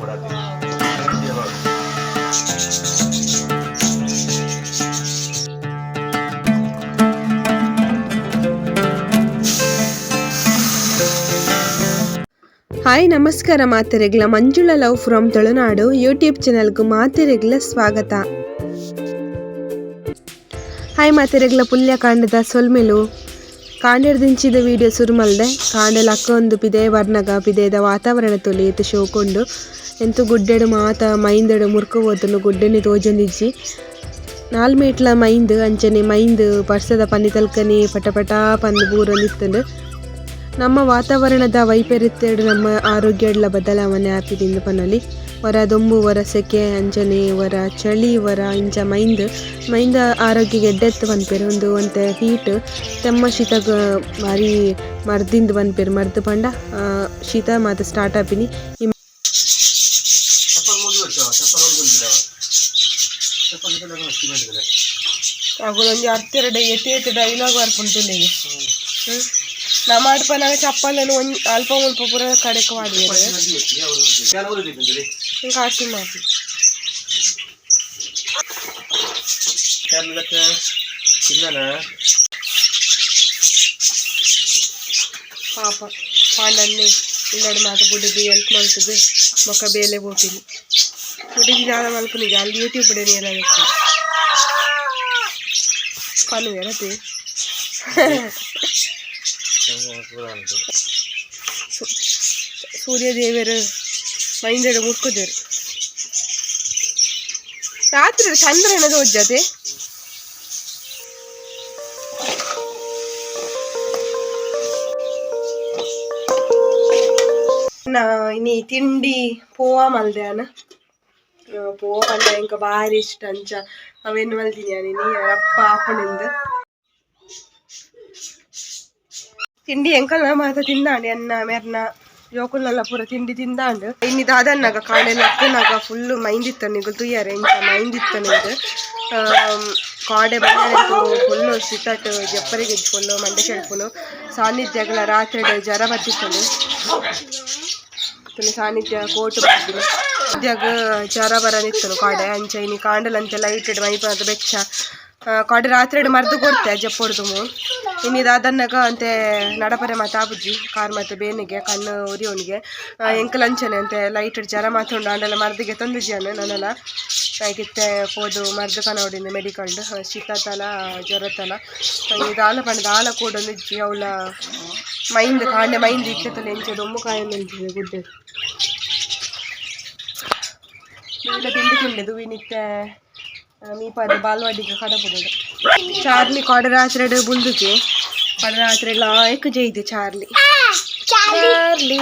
ಕೊಡತ್ತೆ ಹಾಯ್, ನಮಸ್ಕಾರ ಮಾತೆರೆಗ್ಲ Manjula love from Tulunadu. YouTube ಚಾನಲ್ಗೂ ಮಾತೆರೆಗ್ಲ ಸ್ವಾಗತ. ಹಾಯ್ ಮಾತೆರೆಗ್ಲ ಪುಲ್ಯ ಕಾಂಡದ ಸೊಲ್ಮೆಲು. ಕಾಂಡೆಡ್ ದಿಂಚಿದ ವಿಡಿಯೋ ಸುರುಮಲ್ದೆ. ಕಾಂಡೆಲ ಅಕ್ಕ ಒಂದು ಪಿದೆ, ವರ್ಣಗ ಪಿದೆದ ವಾತಾವರಣ ತೊಲಿ ಇತ್ತು ಶೋಕೊಂಡು ಎಂತು ಗುಡ್ಡೆಡು ಮಾತ, ಮೈಂದಡು ಮುರ್ಕ ಓದಲು ಗುಡ್ಡೆನಿ ತೋಜೊಂದಿಜ್ಜಿ ನಾಲ್ಮೇಟ್ಲ ಮೈಂದ್, ಅಂಚನೆ ಮೈಂದ್, ಪರ್ಸದ ಪನ್ನಿ ತಲ್ಕನಿ ಪಟ ಪಟ ಪಂದ್ ಬೂರ ನಿತ್ತಂಡು. ನಮ್ಮ ವಾತಾವರಣದ ವೈಪರೀತ್ಯ ನಮ್ಮ ಆರೋಗ್ಯಡ್ಲ ಬದಲಾವಣೆ ಆಪಿದಿಂದ ಪನಲಿ. ವರದೊಂಬುವರ ಸೆಕೆ ಅಂಜನೆ ವರ ಚಳಿ ವರ ಇಂಚ ಮೈಂದ್. ಮೈಂದ ಆರೋಗ್ಯಗೆ ಡೆತ್ ಬಂದ್ಪೇರು ಒಂದು ಒಂತೆ ಹೀಟ್. ತಮ್ಮ ಶೀತ ಭಾರಿ ಮರ್ದಿಂದ ಬಂದ್ಪೇರು ಮರ್ದು ಪಂಡ. ಶೀತ ಮಾತು ಸ್ಟಾರ್ಟ್ ಆಪಿನಿ. ಅಗೊಂದು ಹತ್ತೆರಡು ಎತ್ತಿ ಎತ್ತಿ ಡೈಲಾಗ್ ಬರ್ಕೊಂತೀನಿ ನಾ ಮಾಡ್ಪ ಚಪ್ಪಲನ್ನು ಒಂದು ಅಲ್ಪ ಮುಲ್ಪ ಪೂರ ಕಡೆಕ್ ಮಾಡಿದ್ದಾರೆ ನದಿ ಎತ್ತಿ ಅವರು ಕೆಲವರು ಇದ್ದಿದ್ದಾರೆ ಕಾಸಿ ಮಾತು ಕೇರಳಕ್ಕೆ ತಿನ್ನನ ಪಾಪ ಪಾಂಡನ್ನೇ ಇಲ್ಲಡೆ ಮಾತು ಬುಡಿದು ಹೆಲ್ಪ್ ಮಾಡ್ತದೆ ಮೊಕ್ಕ ಬೇಲೆ ಹೋಗ್ತೀನಿ ಬುಡಿಗೆ ಜಾಗ ಮಲ್ಪನಿಗೆ ಅಲ್ಲಿ ಯೂಟ್ಯೂಬ್ ಬಿಡೇನಿ ಏನಾಗುತ್ತೆ ಕಣ್ಣು ಎರತೆ ಸೂರ್ಯ ದೇವರು ಮೈಂದೆಡೆ ಮುಟ್ಕೋದೇರು ರಾತ್ರಿ ಚಂದ್ರನ ಒಜ್ಜತೆ ನಾ ಇನಿ ತಿಂಡಿ ಪೋವ ಮಲ್ದೆ ಅನ ಪೋವ ಪಂಡ ಇಂಕ ಬಾರಿ ಇಷ್ಟ ಅಂಚ ಅವೇನು ಮಲ್ತೀನಿ ನೀ ಅಪ್ಪ ಅಪ್ಪನಿಂದ ತಿಂಡಿ ಎಂಕಲ್ನ ಮಾತ ತಿಂದಾಂಡಿ ಅನ್ನ ಮೆರ್ನ ಜೋಕುಲ್ನೆಲ್ಲ ಪೂರ ತಿಂಡಿ ತಿಂದಾಂಡ್. ಇನ್ನು ದಾದನ್ನಾಗ ಕಾಲೆಲ್ಲ ಅಕ್ಕನಾಗ ಫುಲ್ಲು ಮೈಂದಿತ್ತನಿಗೆ ತುಯ್ಯಾರೆ ಇಂಚ ಮೈಂದಿತ್ತನಿಗೆ ಕಾಡೆ ಬಂದು ಫುಲ್ಲು ಸಿತಟ್ ಜಪ್ಪರಿಗೆ ಇದ್ಕೊಂಡು ಮಂಡೆ ಕೆಳ್ಪುನು ಸಾನ್ನಿಧ್ಯಗಳ ರಾತ್ರಿ ಜ್ವರ ಬತ್ತಿತ್ತನು ತುನಿ ಸಾನ್ನಿಧ್ಯ ಕೋಟು ಬಂದಿರು ಸದ್ಯಾಗ ಜ್ವರ ಬರದಿತ್ತನು ಕಾಡೆ, ಅಂಚ ಇನಿ ಕಾಂಡಲಂತೆ ಅಂಚ ಲೈಟ್ ಮೈಪದ ಬೆಚ್ಚ. ಕಾಡೆ ರಾತ್ರಿ ಮರ್ದು ಕೊಡ್ತೆ ಜಪ್ಪೊಡ್ದುಮು ಇನ್ನಿದು ಅದನ್ನಾಗ ಅಂತೆ ನಡಪರೆ ಮಾತು ಆಬುಜ್ಜಿ, ಕಾರ್ ಮತ್ತೆ ಬೇನಿಗೆ, ಕಣ್ಣು ಉರಿಯೋನಿಗೆ ಎಂಕಲ್ ಅಂಚನೆ ಅಂತೆ ಲೈಟ್ ಜರ ಮಾತುಂಡು ಅಂಡೆಲ್ಲ ಮರ್ದಿಗೆ ತಂದಿಜ್ಜಾನು ನಾನೆಲ್ಲ ಆಗಿತ್ತೆ ಪೋದು ಮರ್ದು ಕನೋಡಿಂದ ಮೆಡಿಕಲ್ ಶೀತ ತಲ, ಜ್ವರ ತಲ. ಇದು ಆಲ ಪಂಡದ ಆಲ ಕೂಡ ಇಜ್ಜಿ, ಅವಳ ಮೈಂದ್ ಕಾಂಡೆ ಮೈಂದ್ ಇಟ್ಟತಲ್ಲ ಎಂಚ ಒಮ್ಮು ಕಾಯಿ ನಿಂತಿದೆ ಗುಡ್ಡೆ. ತಿಂಡಿ ತಿಂಡಿದು ವಿನಿತ್ತೆ ಮೀಪಾದ ಬಾಲ್ವಾಡಿಗೆ ಕಡಪುಡೋದು ಚಾರ್ಲಿ ಕೊಡರಾತ್ರೆಡು ಬುಲ್ದುಗೆ ಕೊಡರಾತ್ರೆ ಲಾಯಕ್ ಜೈದೆ Charlie Charlie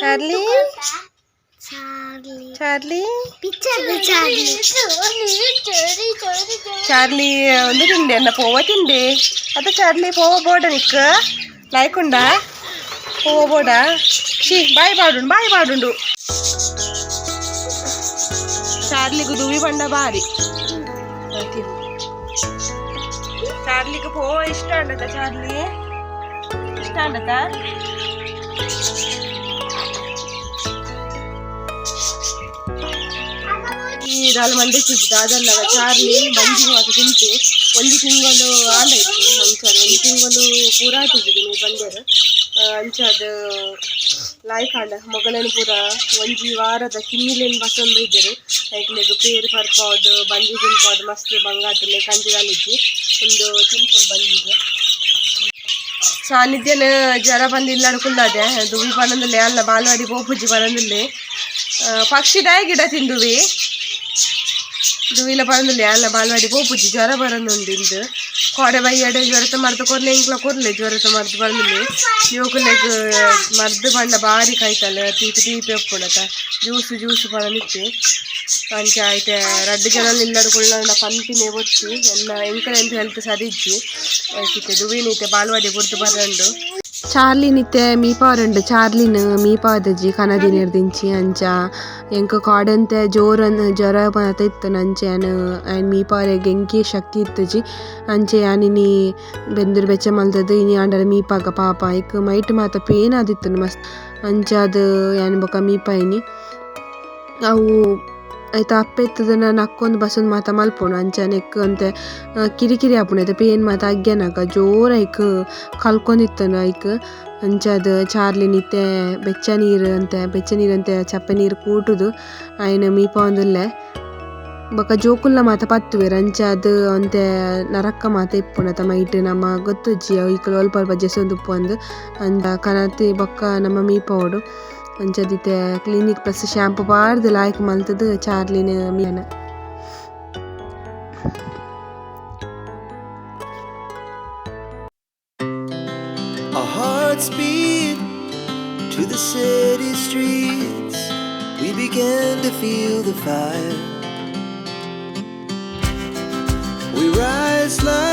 Charlie Charlie Charlie Charlie ಒಂದು ತಿಂಡೆ ಅನ್ನ ಪೋವ ತಿಂಡೆ ಅದ ಚಾರ್ಲಿ ಪೋವ ಬೋಡ ನಿಕ್ಕ ಲಾಯ್ಕೊಂಡ ಪೋವ ಬೋಡ ಶಿ ಬಾಯ್ ಬಾಡುಂಡು ಬಾಯ್ ಬಾಡುಂಡು ಚಾರ್ಲಿಗೂ ದುವಿ ಬಂಡ ಬಾರಿ ಚಾರ್ಲಿಗೆ ಪೋವ ಇಷ್ಟ ಅಂಡತ ಚಾರ್ಲಿ ಇಷ್ಟ ಅಂಡತ ಈ ನಾಲ್ ಮಂದಿ ಸಿಗ್ತದೆ. ಅದನ್ನ ಚಾರ್ಲಿ ಮಂಜಿ ಮಾತು ತಿಂತು. ಒಂದು ತಿಂಗಳು ಆಂಡಾಯ್ತು ಅಂಚಾದ ಒಂದು ತಿಂಗಳು ಪೂರ ಆತಿದ್ದು ನೀವು ಬಂದರು. ಅಂಚಾದ ಲಾಯ್ಕಾಂಡ ಮೊಗಲನ ಪೂರ ಒಂಜಿ ವಾರದ ಕಿಮ್ಮಿಲೇನು ಬಸೊಂದು ಇದ್ದರು. ಐಕ್ಲೆಗ್ ಪೇರು ಪರ್ಪೋದು, ಬಂಜಿ ತಿನ್ಪೋದು, ಮಸ್ತ್ ಬಂಗಾತಲೆ ಕಂಜಿಗಾಲಿದ್ದು ಒಂದು ತಿನ್ಕೊಂಡು ಬಂದಿದ್ದು. ಸಾನ್ನಿಧ್ಯನ ಜ್ವರ ಬಂದು ಇಲ್ಲ ಅನ್ಕೊಂಡಾದೆ ದುವಿ ಬನಂದಲ್ಲಿ ಅಲ್ಲ, ಬಾಲ್ವಾಡಿ ಪೋಪುಜಿ ಬಂದಲ್ಲೇ ಪಕ್ಷಿದಾಯ ಗಿಡ ತಿಂದುವಿ. ದುವಿಲ ಬರಂದಿಲ್ಲ ಅಲ್ಲ ಬಾಲ್ವಾಡಿ ಪೋಪುಜಿ ಜ್ವರ ಬರಂದೊಂದಿಂದು ಕೋಡೆ ಬೈಯಡೆ ಜ್ವರತ ಮರ್ದು ಕೊರ್ಲೆ ಇಂಕ್ಲ ಕೊರ್ಲೆ ಜ್ವರತ ಮರ್ದು ಬಂದಿಲ್ಲ ಯೋಕುಲೆಗ್ ಮರ್ದು ಬಂಡ ಬಾರಿ ಕಾಯ್ತಲ್ಲ ತೀಪಿ ತೀಪಿ ಒಪ್ಪುಡತ ಜ್ಯೂಸ್ ಜ್ಯೂಸ್ ಬರನಿತ್ತು ಅಂಚೆ ಆಯ್ತೆ ರಡ್ಡು ಜನ ನಿಲ್ಲಡು ಕುಳ್ಳ ಪಂಪಿನೇ ಒತ್ತಿ ಎಲ್ಲ ಎಂಕಲ ಎಂತ ಹೆಲ್ತ್ ಸರಿ ಇಜ್ಜಿ ದುವಿನೈತೆ ಬಾಲ್ವಾಡಿ ಬುರ್ದು ಬರಂಡು ಚಾರ್ಲಿನ್ ಇತ್ತೆ ಚಾರ್ಲಿನ ಚಾರ್ಲಿನ್ ಕನದಿ ಕನದಿನಿರ್ದಿಂಚಿ ಅಂಚ ಎಂಕ ಕಾಡಂತೆ ಜೋರನ್ ಜ್ವರ ಮಾತ ಇತ್ತುನ ಅಂಚೆನ್ ಆ್ಯಂಡ್ ಮೀಪಾವರೆಗ್ ಎಂಕಿ ಶಕ್ತಿ ಇತ್ತಜಿ ಅಂಚೆ ಯಾನಿನಿ ಬೆಂದೂರು ಬೆಚ್ಚ ಮಲ್ತದು ಇನಿ ಆಂಡಲ ಮೀಪಾಗ ಪಾಪ ಐಕ್ ಮೈಟ್ ಮಾತ ಪೇನ್ ಆದಿತ್ತುನು ಮಸ್ತ್ ಅಂಚ ಅದು ಯಾನ್ ಬೊಕ ಮೀಪಾಯಿನಿ ಅವು ಐತ ಅಪ್ಪ ನಕ್ಕೊಂದು ಬಸ್ಸೊಂದು ಮಾತ ಮಲ್ಪೋಣ ಅಂಚನೆ ಅಂತ. ಕಿರಿಕಿರಿ ಆಪುಂಡು ಐತ ಪೇನ್ ಮಾತ ಅಗ್ಗ್ಯನಕ ಜೋರ ಐಕ್ ಕಲ್ಕೊಂಡಿತ್ತನು ಐಕ್ ಅಂಚದ್ ಚಾರ್ಲಿ ನಿತ್ತೆ ಬೆಚ್ಚ ನೀರು ಅಂತೆ, ಬೆಚ್ಚ ನೀರು ಅಂತೆ, ಚಪ್ಪೆ ನೀರು ಕೂಟುದು, ಆಯ್ನ ಮೀಪ ಒಂದುಲ್ಲೆ. ಬೊಕ ಜೋಕುಲ್ಲ ಮಾತ ಪತ್ತುವೆರ್ ಅದು ಅಂತೆ ನರಕ್ಕ ಮಾತ ಇಪ್ಪುಂಡತ ಮೈಟ್ ನಮ್ಮ ಗೊತ್ತುಜ್ಜಿ ಅವು ಇಕ್ಕಲು ಅಲ್ಪ ಅಲ್ಪ ಜೆಸೊಂದು ಉಪ್ಪೊಂದು ಅಂದ ಕನತಿ ಬೊಕ್ಕ ನಮ್ಮ ಮೀಪ ಓಡು ಅಂಚದಿತ್ತೆ clinic plus shampoo ಪಾಡ್ದು ಲಾಯ್ಕ್ ಮಲ್ತದು ಚಾರ್ಲಿನ Meena Our hearts beat to the city streets. We began to feel the fire. We rise like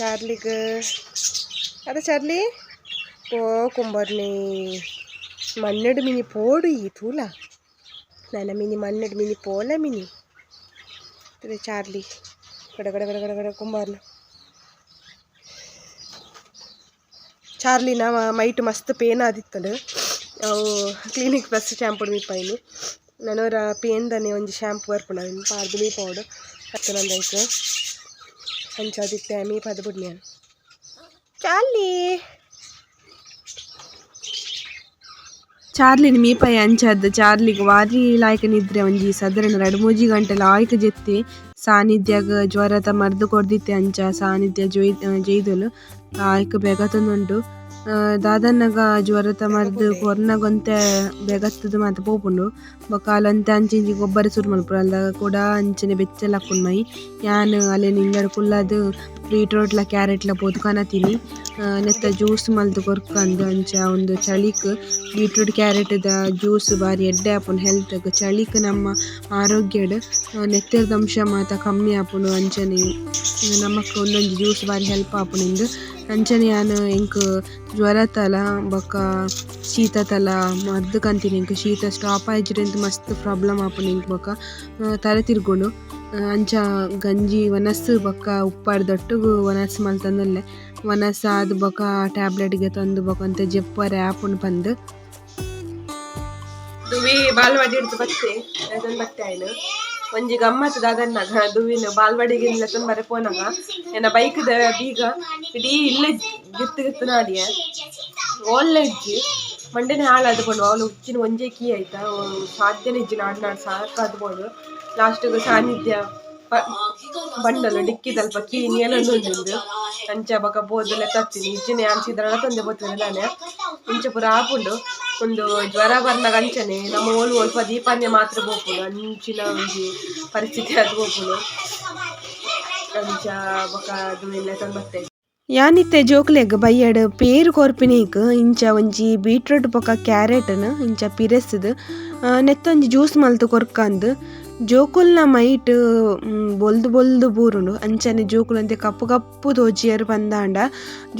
ಚಾರ್ಲಿಗ್. ಅದ ಚಾರ್ಲಿ? ಓ, ಕುಂಬರ್ನಿ. ಮನ್ನೆಡು ಮಿನಿ ಪೋಡು ಈ ತೂಲ. ನನ್ನ ಮಿನಿ ಮನ್ನೆಡು ಮಿನಿ ಪೋಲ ಮಿನಿ. ಚಾರ್ಲಿ. ಗಡ ಗಡ ಗಡ ಗಡ ಗಡ, ಕುಂಬಾರ್ನ. ಚಾರ್ಲಿನ ಮೈಟ್ ಮಸ್ತ್ ಪೇನ್ ಆದಿತ್ತಡು ಅವು ಕ್ಲಿನಿಕ್ ಪ್ಲಸ್ ಶ್ಯಾಂಪು ಮೀಪಾಯಿನಿ ನನವರ ಪೇನ್ದನೆ ಒಂಜಿ ಶ್ಯಾಂಪು ಬರ್ಪುಂಡ ಪಾರ್ದು ಮೀಪೋಡು ಹತ್ತು ನಂದೈತು ಅಂಚಾದಿತ್ತೆ ಮೀಪಾದ ಬುಡ್ನ್ಯಾನ್ ಚಾರ್ಲಿ ಚಾರ್ಲಿನ ಮೀಪೈ ಅಂಚದ್ದು ಚಾರ್ಲಿಗ್ ವಾರಿ ಲಾಯ್ಕ ನಿದ್ರೆ ಒಂಜಿ ಸದರನ ರಡ್ ಮೂಜಿ ಗಂಟೆ ಲಾಯ್ಕ ಜೆತ್ತಿ ಸಾನ್ನಿಧ್ಯಾಗ ಜ್ವರದ ಮರ್ದು ಕೊಡ್ದಿತ್ತೆ ಅಂಚ ಸಾನ್ನಿಧ್ಯ ಜೊಯ್ ಜೈದೊಲು ಆಯ್ಕ ಬೆಗತೊಂದುಂಡು ದಾದನ್ನಗ ಜ್ವರತ ಮರ್ದು ಕೊರ್ನಗೊಂತೆ ಬೇಗತ್ತದ ಮಾತ ಪೋಪುಂಡು. ಬೊಕ ಅಲಂತೆ ಅಂಚಿಂಚಿ ಗೊಬ್ಬರ ಸುರು ಮಲ್ಪುರ ಅಲ್ಲ ಕೂಡ ಅಂಚನೆ ಬೆಚ್ಚಲ ಮೈ. ಯಾನ್ ಅಲ್ಲಿ ನಿಂಗಡ್ ಕುಲ್ಲದು ಬೀಟ್ರೋಟ್ಲ ಕ್ಯಾರೆಟ್ಲ ಪೋದು ಕನತೀನಿ ಆ, ನೆತ್ತ ಜ್ಯೂಸ್ ಮಲ್ದು ಕೊರ್ಕಂದು ಅಂಚ ಒಂದು ಚಳಿಕ್ ಬೀಟ್ರೂಟ್ ಕ್ಯಾರೆಟ್ ದ ಜ್ಯೂಸ್ ಬಾರಿ ಎಡ್ಡೆ ಆಪುಂಡು ಹೆಲ್ತ್ ಚಳಿಕ್ ನಮ್ಮ ಆರೋಗ್ಯಡ್ ನೆತ್ತರದ ಅಂಶ ಮಾತ ಕಮ್ಮಿ ಆಪುಂಡು ಅಂಚನೆ. ನಮಕ್ ಒಂದೊಂದು ಜ್ಯೂಸ್ ಬಾರಿ ಹೆಲ್ಪ್ ಆಪುನಿಂದು ಅಂಚನೆ ಯಾನ್ ಎಂಕ್ ಜ್ವರ ತಲ ಬೊಕ ಶೀತ ತಲ ಮದ್ದು ಕಂತೀನಿ. ಎಂಕ್ ಶೀತ ಸ್ಟಾಪ್ ಆಯ್ಜಿರೆಂತ್ ಮಸ್ತ್ ಪ್ರಾಬ್ಲಮ್ ಆಪುಂಡು ಎಂಕ್ ಬೊಕ. ತಲೆ ತಿರ್ಗೊಂಡು. ಅಂಚ, ಗಂಜಿ ವನಸ್ ಬೊಕ್ಕ ಉಪ್ಪಾಡ್ದೊಟ್ಟುಗು ವನಸ್ ಮಲ್ತಂದಲ್ಲೆ. ವನಸ್ ಆದ್ ಬೊಕ ಟ್ಯಾಬ್ಲೆಟ್ಗೆ ತಂದು ಬೊಕ ಅಂತೆ ಜೆಪ್ಪರೆ ಆಪುಂಡು ಪಂದ್. ದುವಿ ಬಾಲ್ವಾಡಿ ಹಿಡ್ದು ಬತ್ತೆ ಅದನ್ನ ಬತ್ತೆ ಆಯ್ನು. ಒಂಜಿ ಗಮ್ಮತ್ ದಾದನ್ನಗ ದುವಿನ ಬಾಲ್ವಾಡಿಗೆ ತುಂಬ ಬರೆ ಪೋನಗ. ಏನ ಬೈಕ್ ದ ಬೀಗ, ಇಡೀ ಇಲ್ಲೇ ಗಿತ್ತು ಗಿತ್ತು ನಾಡಿಯ. ಒಳ್ಳೆ ಇಜ್ಜಿ, ಮಂಡನೆ ಹಾಳಾದ್ ಕೊಂಡು ಅವಳು ಉಚ್ಚಿನ ಒಂಜೆ ಕೀ ಆಯ್ತಾ ಸಾಧ್ಯನೇ ಇಜ್ಜಿ ನಾಡ್ ನಾಡ್ ಸಾಕಾದ್ ಬೋದು ಲಾಸ್ಟ್ಗೆ ಸಾನ್ನಿಧ್ಯ ಬಂಡಲ್ ಡಿಕ್ಕಿ ತಲ್ಪ ಕೀನಿ ಎಲ್ಲ ಉಂಡು ಅಂಚ ಬಕ ಬೋದಲ್ಲ ತತ್ತೀನಿ ಇಜ್ಜಿನೇ ಅನ್ಸಿದ್ರಲ್ಲ ತಂದೆ ಬೋತದೆ ನಾನೇ ಇಂಚ ಪೂರ ಹಾಕೊಂಡು ಒಂದು ಜ್ವರ ಬರ್ನಾಗ ಅಂಚನೆ ನಮ್ಮ ಓಲ್ ಒಲ್ಪ ದೀಪಾನ್ಯ ಮಾತ್ರ ಬೋಪುಂಡು ಅಂಚಿನ ಒಂದು ಪರಿಸ್ಥಿತಿ ಅದು ಬೋಪುಂಡು ಅಂಚ ಬಕ, ಅದು ಎಲ್ಲ ತಂದೆ ಯಾನಿತ್ತೆ ಜೋಕ್ಲೆಗ್ ಬೈಯಡ್ ಪೇರ್ ಕೊರ್ಪಿನೇಕ್. ಇಂಚ ಒಂಜಿ ಬೀಟ್ರೂಟ್ ಬೊಕ ಕ್ಯಾರೆಟ್ನ, ಇಂಚ ಪಿರೆಸ್ದು ನೆತ್ತೊಂಜಿ ಜ್ಯೂಸ್ ಮಲ್ತು ಕೊರ್ಕಂದ್. ಜೋಕುಲ್ನ ಮೈಟ್ ಬೊಲ್ದು ಬೊಲ್ದು ಬೂರುಂಡು. ಅಂಚನೆ ಜೋಕುಲ್ ಅಂತೆ ಕಪ್ಪು ಕಪ್ಪು ದೋಜಿಯರು ಪಂದಾಂಡ.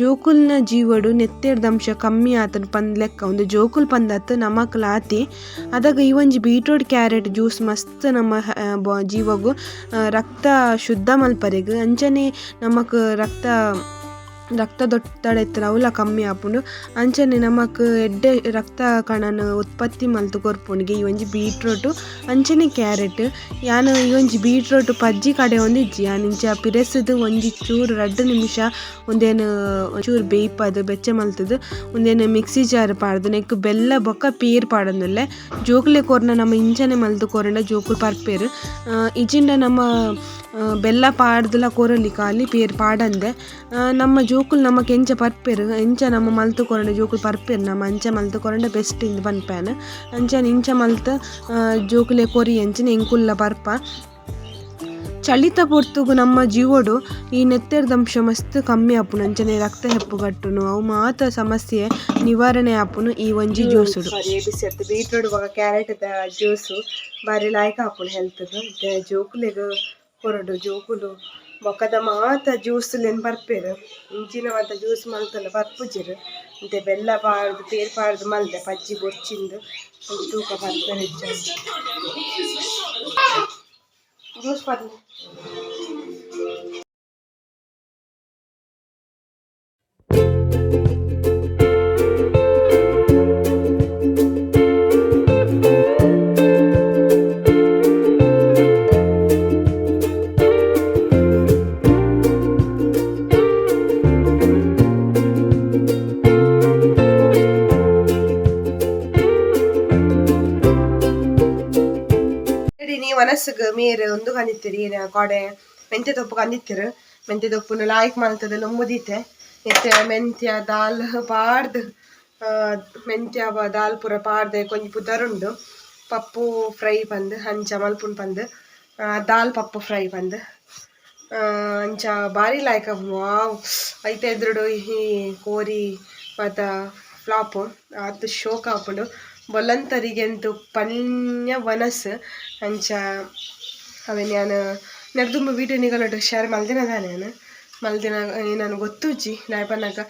ಜೋಕುಲ್ನ ಜೀವಡು ನೆತ್ತೆರ್ದ ಅಂಶ ಕಮ್ಮಿ ಆತನ ಪಂದ್ ಲೆಕ್ಕ. ಒಂದು ಜೋಕುಲ್ ಪಂದತ್ತು ನಮಕ್ ಲಾತಿ ಅದಾಗ ಈ ಒಂಜಿ ಬೀಟ್ರೂಟ್ ಕ್ಯಾರೆಟ್ ಜ್ಯೂಸ್ ಮಸ್ತ್ ನಮ್ಮ ಜೀವಗು ರಕ್ತ ಶುದ್ಧ ಮಲ್ಪರೆಗ್. ಅಂಚನೆ ನಮಕ್ ರಕ್ತ ರಕ್ತದೊತ್ತಡ ಇತ್ತರ ಅವುಲ ಕಮ್ಮಿ ಆಪುಂಡು ಅಂಚನೆ ನಮಕ್ ಎಡ್ಡೆ ರಕ್ತ ಕಣನ ಉತ್ಪತ್ತಿ ಮಲ್ತು ಕೊರ್ಪುಂಡು ಈ ಒಂಜಿ ಬೀಟ್ರೋಟ್, ಅಂಚನೆ ಕ್ಯಾರೆಟ್. ಯಾನ್ ಈ ಒಂಜಿ ಬೀಟ್ರೋಟ್ ಪಜ್ಜಿ ಕಡೆ ಒಂದಿಜ್ಜಿ ಯಾನ್ ಇಂಚ ಪಿರೆಸ್ದ್ ಒಂಜಿ ಚೂರು ರಡ್ಡ್ ನಿಮಿಷ, ಒಂದೇನು ಚೂರು ಬೇಯ್ಪದ್, ಬೆಚ್ಚ ಮಲ್ತದು. ಒಂದೇನು ಮಿಕ್ಸಿ ಜಾರ್ ಪಾಡ್ದು ನೆಕ್ ಬೆಲ್ಲ ಬೊಕ್ಕ ಪೀರ್ ಪಾಡೊಂದುಲ್ಲೆ. ಜೋಕ್ಲೆ ಕೊರ್ನ ನಮ್ಮ ಇಂಚನೆ ಮಲ್ತು ಕೊರಂಡ ಜೋಕುಲು ಪರ್ಪೆರ್. ಇಜಿಂಡ ನಮ್ಮ ಬೆಲ್ಲ ಪಾಡ್ದುಲ ಕೊರಲಿ ಕಾಲಿ ಪೇರ್ ಪಾಡಂದೆ. ನಮ್ಮ ಜೋಕುಲು ನಮಕ್ ಎಂಚ ಪರ್ಪೆರ್ ಎಂಚ ನಮ್ಮ ಮಲ್ತು ಕೊರಂಡ ಜೋಕುಲು ಪರ್ಪೆರ್ ನಮ್ಮ ಅಂಚ ಮಲ್ತು ಕೊರಂಡ ಬೆಸ್ಟ್ ಇಂದ್ ಬನ್ಪ್ಯಾನ ಅಂಚನೆ ಇಂಚ ಮಲ್ತು ಜೋಕುಲೆ ಕೊರಿ ಅಂಚಿನ ಎಂಕುಲ್ಲ ಪರ್ಪ. ಚಳಿತ ಪೊರ್ತುಗು ನಮ್ಮ ಜೀವಡು ಈ ನೆತ್ತೆರ್ದಂಶ ಮಸ್ತ್ ಕಮ್ಮಿ ಆಪುಂಡು ಅಂಚನೆ ರಕ್ತ ಹೆಪ್ಪುಗಟ್ಟುನು ಅವು ಮಾತ ಸಮಸ್ಯೆ ನಿವಾರಣೆ ಆಪುನು ಈ ಒಂಜಿ ಜ್ಯೂಸುಡು. ಬೀಟ್ರೂಟ್ ಬೊಕ ಕ್ಯಾರೆಟ್ ಜ್ಯೂಸು ಬಾರಿ ಲಾಯ್ಕ ಆಪುನು ಹೆಲ್ತ್ ಜೋಕುಲೆಗ್ ಕೊರಡು ಜೋಕುಲು ಬೊಕದ ಮಾತ ಜ್ಯೂಸ್ ಲೆನ್ ಬರ್ಪೆರ್ ಇಂಚಿನ ಮಾತ ಜ್ಯೂಸ್ ಮಲ್ತಲ್ಲ ಬರ್ಪುಜೆರ್ ಮತ್ತೆ ಬೆಲ್ಲ ಪಾಡ್ದು ಪೇರ್ ಪಾಡ್ದು ಮಲ್ದೆ ಪಜ್ಜಿ ಬೊಚ್ಚಿಂದು ಒಂಜಿ ತೂಕ ಬರ್ಪೆರ್ ಜ್ಯೂಸ್ ಪರ್ಲೆ ಮನಸ್ಸಿಗೆ ಮೇರೆ ಒಂದು ಕಂದಿತ್ತೀರಿ ಕೊಡೆ ಮೆಂತ್ಯ ತೊಪ್ಪು ಕಂದಿತ್ತೀರು ಮೆಂತ್ಯ ತೊಪ್ಪುನ ಲಾಯ್ಕ್ ಮಲ್ತದ ಲೊಂಬುದೀತೆ. ಮತ್ತೆ ಮೆಂತ್ಯ ದಾಲ್ ಪಾಡ್ದ್ ಮೆಂತ್ಯ ದಾಲ್ ಪೂರ ಪಾಡ್ದೆ ಕೊಂಚ ಪುದರುಂಡು. ಪಪ್ಪು ಫ್ರೈ ಪಂದ್ ಅಂಚ ಮಲ್ಪುನ್ ಪಂದ್ ದಾಲ್ ಪಪ್ಪು ಫ್ರೈ ಪಂದ್. ಅಂಚ ಬಾರಿ ಲಾಯ್ಕ್ ವಾವ್. ಐತೆ ಎದುರುಡು ಈ ಕೋರಿ ಮಾತ ಫ್ಲಾಪು. ಅದು ಶೋಕ ಆಪುಂಡು ಬೊಲ್ಲಂತರಿಗೆಂತು ಪನ್ಯ ವನಸ್ ಅಂಚ ಅವೆನ್ ನಾನು ನೆಡ್ದುಂಬ ವೀಡಿಯೋ ನಿಗಲೊಟ್ಟು ಶೇರ್ ಮಲ್ದಿನ ನಾನು ಮಲ್ದಿನ ನಾನು ಗೊತ್ತುಜ್ಜಿ ಲಾಯ್ಪನ್ನಾಗ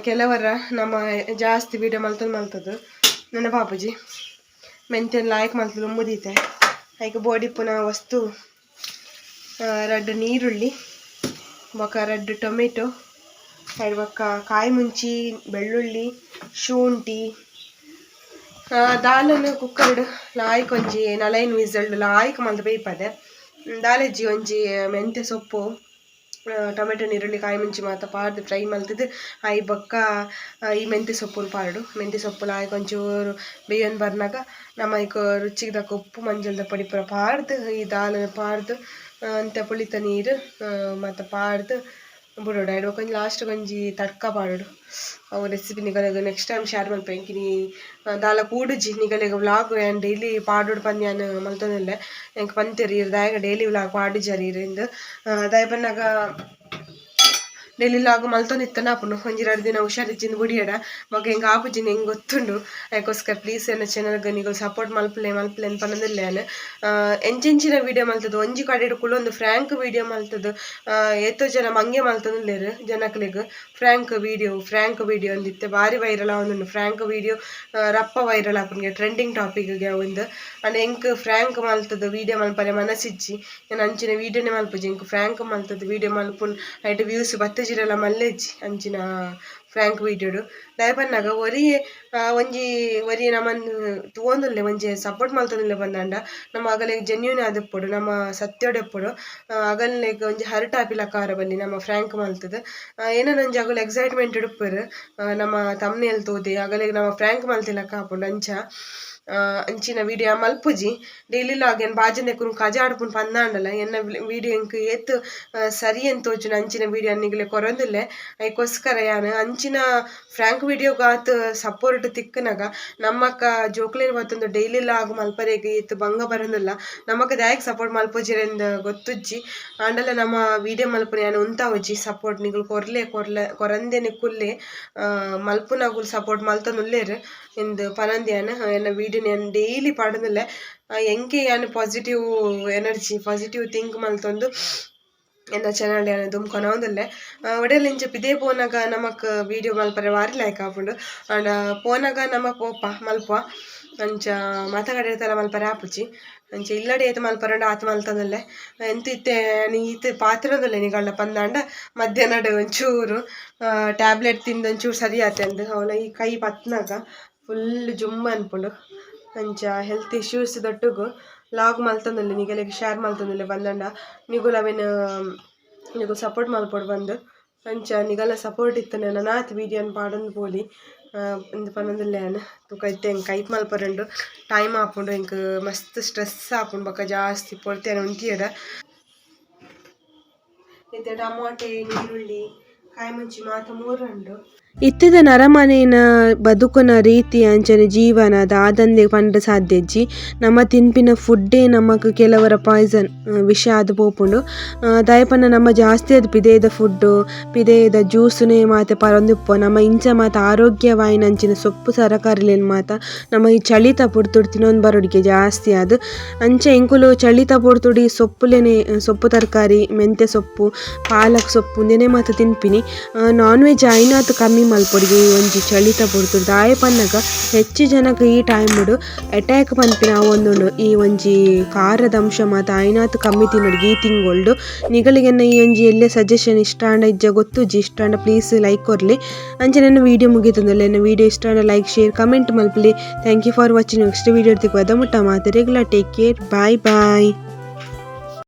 ಕೆಲವರ ನಮ್ಮ ಜಾಸ್ತಿ ವೀಡಿಯೋ ಮಲ್ತದ್ ಮಲ್ತದ್ದು ನನ್ನ ಪಾಪುಜಿ ಮೆಂತೆನ್ ಲಾಯ್ಕ್ ಮಲ್ತದ್ದು ಮುದೀತೆ. ಐಕ್ ಪುನಃ ವಸ್ತು ರಡ್ ರಡ್ಡ್ ನೀರುಳ್ಳಿ, ಬೊಕ ರಡ್ಡ್ ಟೊಮೆಟೊ ಬೊಕ್ಕ ಕಾಯಿ ಮುಂಚಿ, ಬೆಳ್ಳುಳ್ಳಿ, ಶುಂಠಿ ಆ, ದಾಲನ್ನು ಕುಕ್ಕರ್ಡ್ ಲಾಯ್ಕ್ ಒಂಜಿ ನಲೈನ್ ವಿಸಲ್ಡ್ ಲಾಯ್ಕ್ ಮಲ್ತ್ ಬೇಯ್ಪದೆ ದಾಲೆಜ್ಜಿ ಒಂಜಿ ಮೆಂತ್ಯ ಸೊಪ್ಪು ಟೊಮೆಟೊ ನೀರುಳ್ಳಿ ಕಾಯಿ ಮುಂಚಿ ಮಾತ ಪಾಡ್ದು ಫ್ರೈ ಮಲ್ತಿದ್ದು ಐ ಬೊಕ್ಕ ಈ ಮೆಂತ್ಯ ಸೊಪ್ಪುನ ಪಾಡು ಮೆಂತ್ಯ ಸೊಪ್ಪು ಲಾಯ್ಕ್ ಒಂಚೂರು ಬೇಯನ್ ಬರ್ನಾಗ ನಮ್ಮ ಐಕ ರುಚಿಗೆ ದಕ್ಕ ಉಪ್ಪು ಮಂಜಲ್ದ ಪೊಡಿ ಪೂರ ಪಾಡ್ದು ಈ ದಾಲ್ ಪಾಡ್ದು ಅಂತ ಪುಳಿತ ನೀರು ಮತ್ತು ಪಾಡ್ದು ಬುಡೋಡು ಐಡ್ ಒಂಜಿ ಲಾಸ್ಟ್ ಒಂಜಿ ತಡ್ಕ ಪಾಡೋಡು ಅವು ರೆಸಿಪಿ ನಿಗಲೆಗ್ ನೆಕ್ಸ್ಟ್ ಟೈಮ್ ಶೇರ್ ಮಲ್ಪೆ ಎಂಕಿನಿ ದಾಲ ಕೂಡುಜಿ ನಿಗಲೆಗ್ ವ್ಲಾಗ್ ಆ್ಯಂಡ್ ಡೈಲಿ ಪಾಡೋಡು ಪಂದ್ ಯಾನ್ ಮಲ್ತೊಂದುಲ್ಲೆ ಎಂಕ್ ಪಂತೆರ್ ಇರ್ ದಾಯಗ ಡೈಲಿ ವ್ಲಾಗ್ ಪಾಡುಜರಿ ಇರಿಂದ ದಾಯ ಪನ್ನಾಗ ಡೈಲಿ ಲಾಗ್ ಮಲ್ತೊಂದಿತ್ತನ ಆಪುಂಡು ಒಂಜಿ ಎರಡು ದಿನ ಹುಷಾರಿಜ್ಜಿಂದು ಬುಡಿಯಡ ಮಗ ಹೆಂಗೆ ಆಪುಜಿನ ಹೆಂಗೆ ಗೊತ್ತುಂಡು? ಅದಕ್ಕೋಸ್ಕರ ಪ್ಲೀಸ್ ಏನೋ ಚಾನಲ್ಗೆ ನೀವು ಸಪೋರ್ಟ್ ಮಲ್ಪಲೆ ಮಲ್ಪಲೆ ಅಂತ ಪನ್ನದಿಲ್ಲ ಎಂಚೆಂಚಿನ ವಿಡಿಯೋ ಮಲ್ತದ್ದು, ಒಂಜಿ ಕಡೆ ಒಂದು ಫ್ರ್ಯಾಂಕ್ ವಿಡಿಯೋ ಮಲ್ತದ್ದು. ಎತ್ತೋ ಜನ ಮಂಗೆ ಮಲ್ತೊಂದುಲ್ಲೇರು ಜನಕ್ಲಿಗೆ. ಫ್ರ್ಯಾಂಕ್ ವಿಡಿಯೋ ಫ್ರ್ಯಾಂಕ್ ವಿಡಿಯೋ ಅಂದಿತ್ತೆ. ಭಾರಿ ವೈರಲ್ ಆವೊಂದುಂಡು ಫ್ರ್ಯಾಂಕ್ ವಿಡಿಯೋ ರಪ್ಪ ವೈರಲ್ ಆಪುನ್ಗೆ ಟ್ರೆಂಡಿಂಗ್ ಟಾಪಿಕ್ಗೆ ಅವಂದು ಅಂಡ್ ಎಂಕ್ ಫ್ರ್ಯಾಂಕ್ ಮಲ್ತದ್ದು ವಿಡಿಯೋ ಮಲ್ಪಲೆ ಮನಸ್ಸಿಜ್ಜಿ. ನಾನು ಅಂಚಿನ ವಿಡಿಯೋನೇ ಮಲ್ಪುಜಿ ಎಂಕ್ ಫ್ರ್ಯಾಂಕ್ ಮಲ್ತದ್ದು ವಿಡಿಯೋ ಮಲ್ಪುನ್ ಐಟ್ ವ್ಯೂಸ್ ಬತ್ತಜಿರಲ್ಲ ಮಲ್ಲೆಜ್ಜಿ ಅಂಚಿನ ಫ್ರ್ಯಾಂಕ್ ವೀಡಿಯೋಡು. ದಾಯ ಪನ್ನಾಗ ಒರಿ ಒಂಜಿ ಒರಿ ನಮ್ಮನ್ನು ತೂವೊಂದುಲ್ಲೆ, ಒಂಜಿ ಸಪೋರ್ಟ್ ಮಲ್ತೊಂದುಲ್ಲೆ ಪಂದಾಂಡ ನಮ್ಮ ಅಗಲೆಗ್ ಜೆನ್ಯೂನ್ ಆದಿಪ್ಪೊಡು, ನಮ್ಮ ಸತ್ಯೋಡೆಪ್ಪಡು ಅಗಲ್ನೆಗ್ ಒಂಜಿ ಹರ್ಟ್ ಆಪಿಲ ಕಾರ ಬಲ್ಲಿ ನಮ್ಮ ಫ್ರ್ಯಾಂಕ್ ಮಲ್ತದು. ಏನೋ ಒಂಜಿ ಅಗಲು ಎಕ್ಸೈಟ್ಮೆಂಟ್ ಇಡುಪ್ಪರು ನಮ್ಮ ತಮ್ಮನೇಲಿ ತೋದಿ ಅಗಲೆಗ್ ನಮ್ಮ ಫ್ರ್ಯಾಂಕ್ ಮಲ್ತಿಲಕ ಆಪುಂಡು ಅಂಚ. ಅಂಚಿನ ವೀಡಿಯೋ ಮಲ್ಪುಜಿ ಡೈಲಿ ಲಾಗ್ ಎನ್ ಬಾಜನೆ ಕುರು ಕಜ ಆಡ್ಪುನ್ ಪಂದಾಂಡಲ ಎನ್ನ ವಿಡಿಯೋ ಎಂಕ್ ಏತ್ ಸರಿ ಅಂತ ತೋಜುಂಡು ಅಂಚಿನ ವೀಡಿಯೋ ನಿಗಲೆ ಕೊರೊಂದುಲ್ಲೆ ಐಕೋಸ್ಕರ ಯಾನ್ ಅಂಚಿನ ಫ್ರ್ಯಾಂಕ್ ವಿಡಿಯೋಗಾತ್ ಸಪೋರ್ಟ್ ತಿಕ್ಕನಗ, ನಮ್ಮಕ್ಕ ಜೋಕ್ಲೇನ್ ಬತ್ತೊಂದು ಡೈಲಿ ಲಾಗ್ ಮಲ್ಪರೆಗ್ ಏತ್ ಭಂಗ ಬರೊಂದುಲ್ಲ ನಮಕ್ ದಾಯಕ್ ಸಪೋರ್ಟ್ ಮಲ್ಪುಜಿರೆಂದ್ ಗೊತ್ತುಜ್ಜಿ, ಆಂಡಲ ನಮ್ಮ ವೀಡಿಯೋ ಮಲ್ಪುನ ಯಾನ್ ಉಂತಾವುಜಿ ಸಪೋರ್ಟ್ ನಿಗುಲು ಕೊರ್ಲೆ ಕೊರ್ಲೆ, ಕೊರಂದೆ ನಿಕ್ಕುಲ್ಲೆ ಮಲ್ಪುನಗುಲು ಸಪೋರ್ಟ್ ಮಲ್ತೊಂದುಲ್ಲೇರ್ ಇಂದ್ ಪನಂದ್ಯಾನ್ ಎನ್ನ ವಿಡಿಯೋ ನಾನು ಡೈಲಿ ಪಾಡೋದಿಲ್ಲ ಹೆಂಗೆ ಏನು ಪಾಸಿಟಿವ್ ಎನರ್ಜಿ ಪಾಸಿಟಿವ್ ಥಿಂಕ್ ಮಲ್ತೊಂದು ಎನ್ನ ಚಾನಲ್ ಯಾನ್ ದುಮ್ ಕೊನೊಂದುಲ್ಲೆ ಒಡೆಲ್ ಇಂಚ ಪಿದೇ ಪೋನಾಗ ನಮಕ್ ವಿಡಿಯೋ ಮಲ್ಪರೆ ವಾರಿ ಲೈಕ್ ಆಪುಂಡು ಆಂಡ ಪೋನಾಗ ನಮ್ಮ ಪೋಪ ಮಲ್ಪ ಅಂಚ ಮಾತಗಡೆತಲ ಮಲ್ಪರೆ ಆಪುಜಿ ಅಂಚ ಇಲ್ಲಡೆ ಏತ ಮಲ್ಪರಂಡ ಆತ ಮಲ್ತೊಂದುಲ್ಲೆ ಎಂತ ಇತ್ತೆ, ನೀ ಈತ ಪಾತ್ರದಲ್ಲೆ ನಿಗಳ್ಳ ಪಂದಾಂಡ, ಮಧ್ಯಾಹ್ನ ಒಂಚೂರು ಟ್ಯಾಬ್ಲೆಟ್ ತಿಂದು ಒಂಚೂರು ಸರಿ ಆತೆ ಅಂದ್ ಅವನ ಈ ಕೈ ಪತ್ನಾಗ ಫುಲ್ ಜುಮ್ ಅನ್ಪುಂಡು ಅಂಚ ಹೆಲ್ತ್ ಇಶ್ಯೂಸ್ ದೊಟ್ಟುಗು ಲಾಗ್ ಮಲ್ತೊಂದುಲ್ಲೆ ನಿಗಲೆಗ್ ಶೇರ್ ಮಲ್ತೊಂದುಲ್ಲೆ ಬಂದಂಡ. ನಿಗುಲ ಅವೆನ್ ನಿಗು ಸಪೋರ್ಟ್ ಮಲ್ಪೊಡು ಬಂದು, ಅಂಚ ನಿಗಲ ಸಪೋರ್ಟ್ ಇತ್ತನೆ, ನನಾತ್ ವಿಡಿಯೋನ್ ಪಾಡೊಂದು ಪೋಲಿ ಇಂದು ಪನ್ನೊಂದುಲ್ಲೆ ತುಕ ಇತ್ತೆ ಹೆಂಗೆ ಕೈಪ್ ಮಲ್ಪರಂಡು ಟೈಮ್ ಆಪುಂಡು ಎಂಕ್ ಮಸ್ತ್ ಸ್ಟ್ರೆಸ್ ಆಪುಂಡು ಬೊಕ ಜಾಸ್ತಿ ಪೊರ್ತೆನ ಉಂತಿಯಡ ಇತ್ತೆ ಟಮಾಟೆ ನೀರುಳ್ಳಿ, ಕಾಯಿ ಮುಂಚಿ ಮಾತ ಮೂರುಂಡು. ಇತ್ತಿದ ನರಮನೆನ ಬದುಕುನ ರೀತಿ ಅಂಚನೆ ಜೀವನದ ಆದಂದೆ ಪಂಡ ಸಾಧ್ಯಜ್ಜಿ ನಮ್ಮ ತಿನ್ಪಿನ ಫುಡ್ಡೇ ನಮಕ್ ಕೆಲವರ ಪಾಯ್ಸನ್ ವಿಷ ಆದ್ ಪೋಪುಂಡು. ಆ, ದಾಯಪಂಡ ನಮ್ಮ ಜಾಸ್ತಿ ಅದು ಪಿದೆದ ಫುಡ್ಡು ಪಿದೆದ ಜ್ಯೂಸುನೇ ಮಾತ ಪರೊಂದಿಪ್ಪು. ನಮ್ಮ ಇಂಚ ಮಾತ ಆರೋಗ್ಯವಾಯಿನಂಚಿನ ಸೊಪ್ಪು ಸರಕಾರಿಲೆನ್ ಮಾತ. ನಮ್ಮ ಈ ಚಳಿತ ಪುಡ್ತುಡು ತಿನ್ನೊಂದು ಬರೋಡಿಗೆ ಜಾಸ್ತಿ ಅದು ಅಂಚ ಎಂಕುಲು ಚಳಿತ ಪುಡ್ತುಡಿ ಸೊಪ್ಪುಲೇನೆ ಸೊಪ್ಪು ತರಕಾರಿ ಮೆಂತೆ ಸೊಪ್ಪು ಪಾಲಕ್ ಸೊಪ್ಪು ಉಂದೆನೆ ಮಾತ ತಿನ್ಪಿನಿ. ನಾನ್ ವೆಜ್ ಐನಾತ್ ಕಮ್ಮಿ ಮಲ್ಪೊಡಿಗೆ ಈ ಒಂಜಿ ಚಳಿತ ಪುಡ್ತುಡು ದಾಯೆ ಪನ್ನಗ ಹೆಚ್ಚು ಜನಕ್ ಈ ಟೈಮ್ ಡು ಅಟ್ಯಾಕ್ ಪನ್ಪಿನ ಒಂದುಂಡು. ಈ ಒಂಜಿ ಖಾರದ ಅಂಶ ಮಾತ ಐನಾತ್ ಕಮ್ಮಿ ತಿನ್ನೋಡಿಗೆ ಈ ತಿಂಗೊಳ್ಡು. ನಿಗಳಿಗೆನ್ನ ಈ ಒಂಜಿ ಎಲ್ಲೆ ಸಜೆಷನ್ ಇಷ್ಟ ಅಂಡ ಇಜ್ಜ ಗೊತ್ತುಜಿ ಇಷ್ಟ ಅಂಡ ಪ್ಲೀಸ್ ಲೈಕ್ ಕೊರ್ಲಿ. ಅಂಚೆ ನನ್ನ ವಿಡಿಯೋ ಮುಗಿತಂದಲ್ಲ. ನನ್ನ ವಿಡಿಯೋ ಇಷ್ಟ ಅಂಡ like share comment ಮಲ್ಪಲಿ. Thank you for watching next video ತಿಕ್ಕು ಅದ ಮುಟ್ಟ ಮಾತು. Regular take care bye bye